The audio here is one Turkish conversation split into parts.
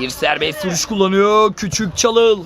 Bir serbest vuruş kullanıyor. Küçük Çalıl.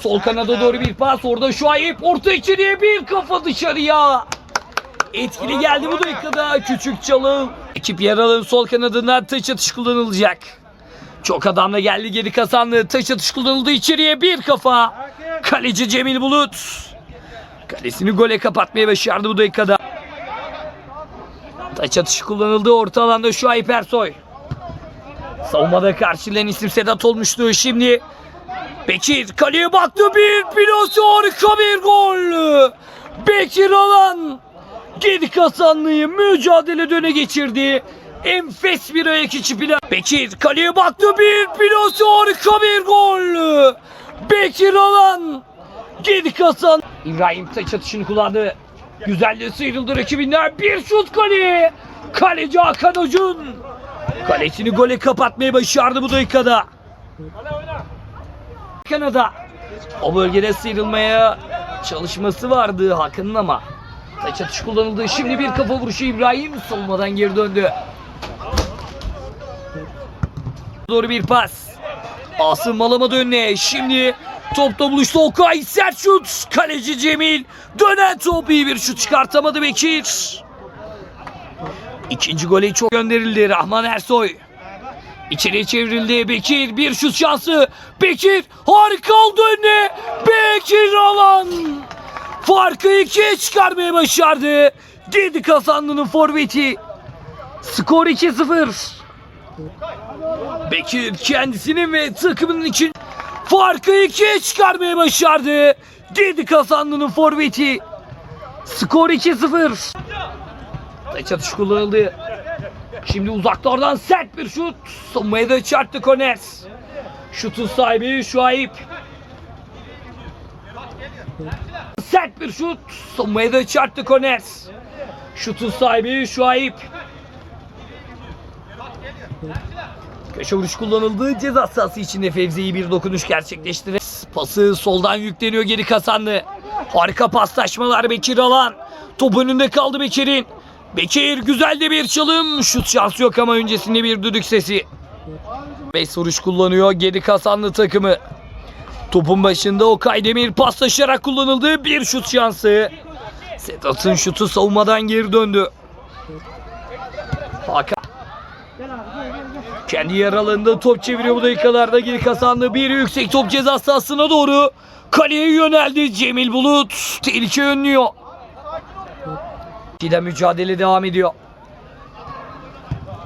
Sol kanada doğru bir pas. Orada Şuayip. Orta içeriye bir kafa dışarıya. Etkili geldi bu dakikada. Küçük Çalıl. Ekip yaralı sol kanadından taç atış kullanılacak. Çok adamla geldi geri kazandı. Taç atış kullanıldı içeriye bir kafa. Kaleci Cemil Bulut. Kalesini gole kapatmaya başardı bu dakikada. Taç atışı kullanıldı. Orta alanda Şuayip Ersoy. Savunmada karşılayan isim Sedat olmuştu. Şimdi Bekir kaleye baktı. Bir pilot harika bir gol. Bekir alan. Gedi kazanlıyı mücadele döne geçirdi. Enfes bir ayak içi plan. Bekir kaleye baktı. Bir pilot harika bir gol. Bekir alan. Gedi kazan. İbrahim taç atışını kullandı. Güzelce sıyrıldı rakibinden. Bir şut kaleye. Kaleci Hakan Ocun. Kalesini gole kapatmayı başardı bu dakikada. Kanada. O bölgede sıyrılmaya çalışması vardı Hakan'ın ama taç atışı kullanıldı. Şimdi bir kafa vuruşu İbrahim savunmadan geri döndü. Doğru bir pas. Asım alamadı önüne. Şimdi topla buluştu Okay. Sert şut. Kaleci Cemil. Dönen top iyi bir şut çıkartamadı Bekir. İkinci gole çok gönderildi Rahman Ersoy. İçeriye çevrildi Bekir bir şut şansı. Bekir harika oldu önüne. Bekir alan. Farkı ikiye çıkarmaya başardı. Gedi kazandının forveti. Skor 2-0. Bekir kendisinin ve takımının için farkı ikiye çıkarmaya başardı. Gedi kazandının forveti. Skor 2-0. Kullanıldı. Şimdi uzaklardan sert bir şut. Da çarptı Kones. Şutun sahibi Şuayip. Sert bir şut. Da çarptı Kones. Şutun sahibi Şuayip. Köşe vuruş kullanıldı. Ceza sahası içinde Fevzi'yi bir dokunuş gerçekleştirir. Pası soldan yükleniyor geri kazandı. Harika paslaşmalar Bekir alan. Top önünde kaldı Bekir'in. Bekir güzel de bir çalım. Şut şansı yok ama öncesinde bir düdük sesi. Beş vuruş kullanıyor geri kazandı takımı. Topun başında Okay Demir paslaşarak kullanıldı. Bir şut şansı. Sedat'ın şutu savunmadan geri döndü. Hakan kendi yaralığında top çeviriyor bu dakikalarda geri kazandı. Bir yüksek top ceza sahasına doğru kaleye yöneldi. Cemil Bulut tehlike önlüyor. İle mücadele devam ediyor.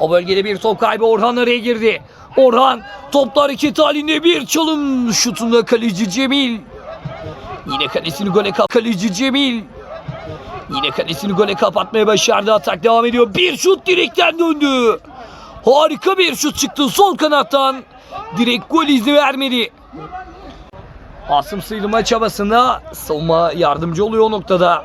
O bölgede bir top kaybı Orhan araya girdi. Orhan toplar hareket halinde bir çalım şutunda kaleci Cemil. Yine kalesini gole kap kaleci Cemil. Yine kalesini gole kapatmaya başardı. Atak devam ediyor. Bir şut direkten döndü. Harika bir şut çıktı sol kanattan. Direkt gol izni vermedi. Asım sıyrılma çabasında savunma yardımcı oluyor o noktada.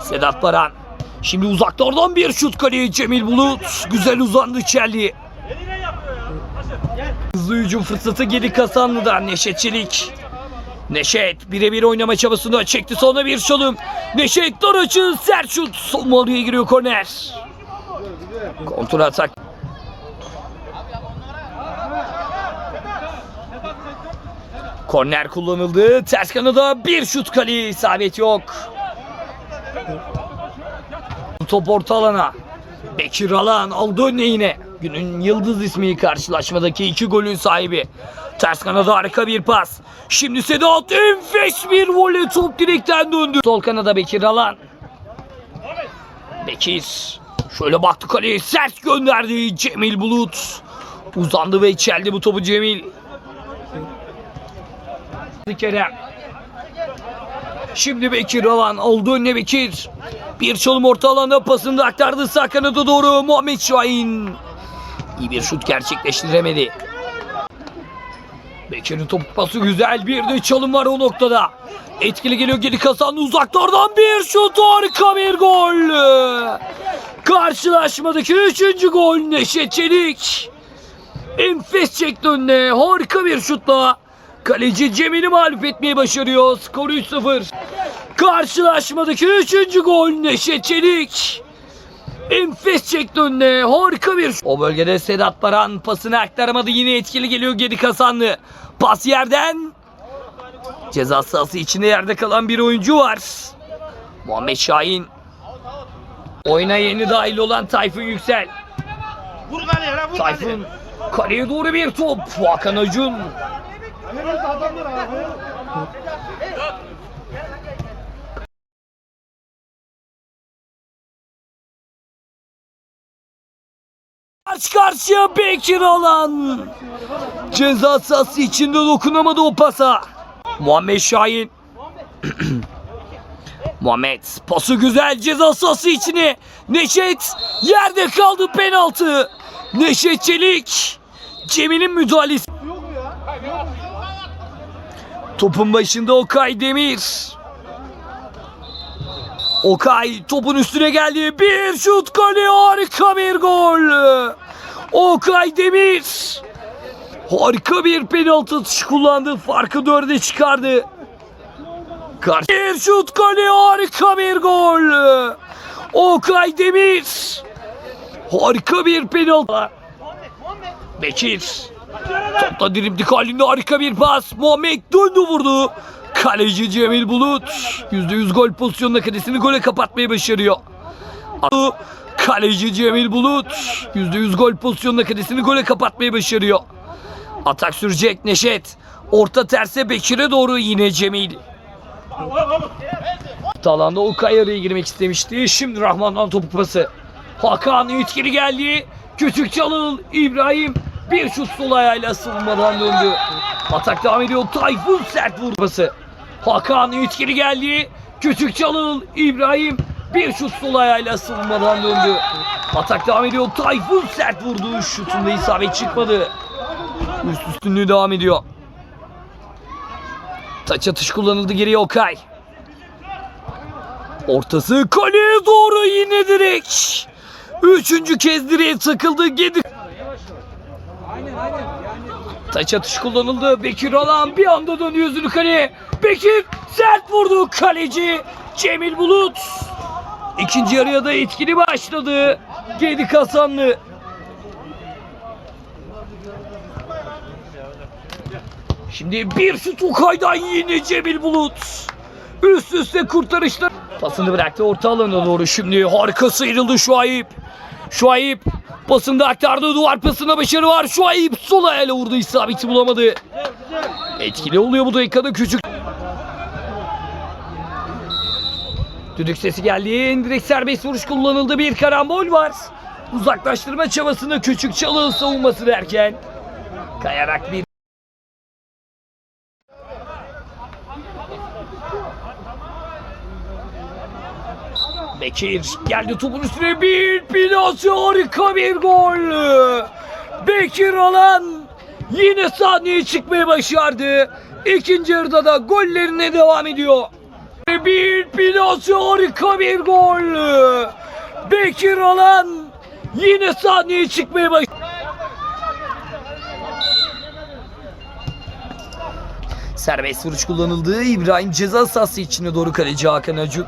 Sedat Baran. Şimdi uzaklardan bir şut kaleye Cemil Bulut. Güzel uzandı Çelli. Hızlı hücum fırsatı geri kazandılar Neşet Çelik. Neşet birebir oynama çabasında çekti sonra bir çalım. Neşet dar açı sert şut. Savunmalıya giriyor korner. Kontra atak. Korner kullanıldı. Ters kanada bir şut kaleye isabet yok. Top orta alana. Bekir Alan aldı önüne yine. Günün yıldız ismi karşılaşmadaki iki golün sahibi. Ters kanada harika bir pas. Şimdi Sedat enfes bir voley top direkten döndü. Sol kanada Bekir Alan. Bekir. Şöyle baktı kaleye sert gönderdi Cemil Bulut. Uzandı ve içeldi bu topu Cemil. Kerem. Şimdi Bekir alan oldu önüne Bekir. Bir çalım orta alanda pasını da aktardı sağ kanada doğru Muhammed Şahin. İyi bir şut gerçekleştiremedi. Bekir'in top pası güzel bir de çalım var o noktada. Etkili geliyor geri kazandı uzaklardan bir şut harika bir gol. Karşılaşmadaki üçüncü gol Neşet Çelik. Enfes çekti önüne harika bir şutla. Kaleci Cemil'i mağlup etmeyi başarıyor. Skor 3-0. Karşılaşmadaki 3. gol Neşet Çelik. Enfes çekti önüne. Harika bir O bölgede Sedat Baran pasını aktaramadı. Yine etkili geliyor Gedi Kasanlı. Pas yerden. Ceza sahası içinde yerde kalan bir oyuncu var. Muhammed Şahin. Oyuna yeni dahil olan Tayfun Yüksel. Tayfun kaleye doğru bir top. Hakan Acun. Karşı karşıya Bekir alan. Ceza sahası içinde dokunamadı o pasa. Muhammed Şahin. Muhammed pası güzel ceza sahası içine. Neşet yerde kaldı penaltı. Neşet Çelik. Cemil'in müdahalesi. Topun başında Okay Demir. Okay topun üstüne geldi. Bir şut golü harika bir gol. Okay Demir. Harika bir penaltı atışı kullandı. Farkı dörde çıkardı. Karşı bir şut golü harika bir gol. Okay Demir. Harika bir penaltı. Bekir. Topla dirimdik halinde harika bir pas. Muhammed döndü vurdu. Kaleci Cemil Bulut. %100 gol pozisyonunda kalesini gole kapatmayı başarıyor. Kaleci Cemil Bulut. %100 gol pozisyonunda kalesini gole kapatmayı başarıyor. Atak sürecek Neşet. Orta terse Bekir'e doğru yine Cemil. Alanda Okay araya girmek istemişti. Şimdi Rahman'dan topu pası. Hakan etkili geldi. Küçük Çalıl, İbrahim bir şut sol ayağıyla savunmadan döndü. Atak devam ediyor. Tayfun sert vurması. Hakan etkili geldi. Küçük Çalıl, İbrahim bir şut sol ayağıyla savunmadan döndü. Atak devam ediyor. Tayfun sert vurdu. Şutunda isabet çıkmadı. Üst üstünlüğü devam ediyor. Taç atış kullanıldı geriye Okay. Ortası kaleye doğru yine direk. Üçüncü kez direğe takıldı. Gedi. Taç atış kullanıldı. Bekir alan bir anda döndü yüzünü kaleye. Bekir sert vurdu kaleci Cemil Bulut. İkinci yarıya da etkili başladı. Gedi Kasanlı. Şimdi bir şut Ukay'dan yine Cemil Bulut. Üst üste kurtarışlar. Pasını bıraktı orta alana doğru şimdi. Harika sıyrıldı Şuayip. Şuayip pasında aktardı duvar pasına başarı var. Şuayip sol ayağıyla vurdu isabeti bulamadı. Etkili oluyor bu dakikada küçük. Düdük sesi geldi. Direkt serbest vuruş kullanıldı. Bir karambol var. Uzaklaştırma çabasını küçük çalı savunması derken. Kayarak bir Bekir geldi topun üstüne bir plası harika bir gol. Bekir alan yine sahneye çıkmayı başardı. İkinci yarıda da gollerine devam ediyor. Bir plası harika bir gol. Bekir alan yine sahneye çıkmaya başardı. Serbest vuruş kullanıldı. İbrahim ceza sahası içine doğru kaleci Hakan Acun.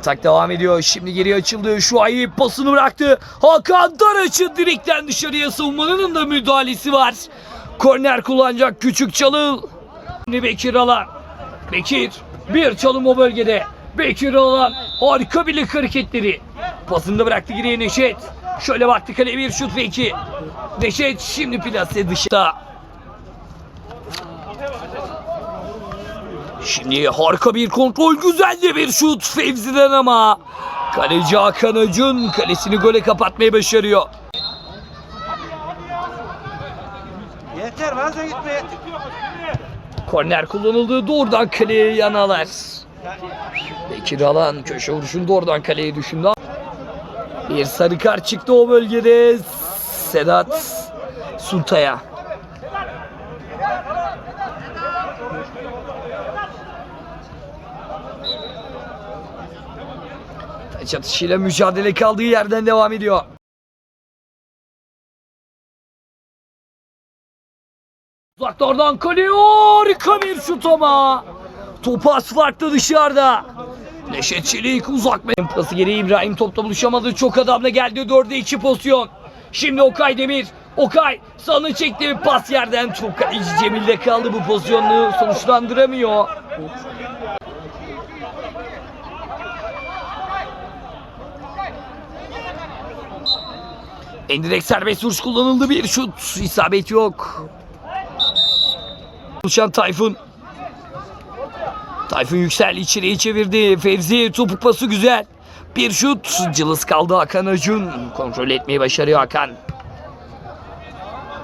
Atak devam ediyor. Şimdi geri açıldı. Şu ayı pasını bıraktı. Hakan Daraç'ın direkten dışarıya savunmanın da müdahalesi var. Korner kullanacak küçük çalıl. Şimdi Bekir Alan. Bekir bir çalım o bölgede. Bekir Alan harika birlik hareketleri. Pasını da bıraktı geriye Neşet. Şöyle baktı kaleye bir şut ve iki. Neşet şimdi plase dışta. Şimdi harika bir kontrol, güzel bir şut Fevzi'den ama kaleci Hakan Acun kalesini gole kapatmayı başarıyor. Yeter fazla gitme. Korner kullanıldı doğrudan kaleye yanalar. Bekir Alan köşe vuruşunu doğrudan kaleye düşündü. Bir sarı kart çıktı o bölgede Sedat Sulta'ya. Taç atışıyla mücadele kaldığı yerden devam ediyor. Uzaklardan kaleye harika bir şut ama. Top asfaltta dışarıda. Neşet Çelik uzak me- Pası gereği İbrahim topla buluşamadı. Çok adamla geldi. 4'e 2 pozisyon. Şimdi Okay Demir. Okay sana çekti bir pas yerden. Çok kaleci Cemil'de kaldı bu pozisyonu sonuçlandıramıyor. Endirek serbest vuruş kullanıldı bir şut. isabet yok. Buluşan Tayfun. Tayfun yükseldi içeriye çevirdi. Fevzi topuk pası güzel. Bir şut cılız kaldı Hakan Acun. Kontrol etmeyi başarıyor Hakan.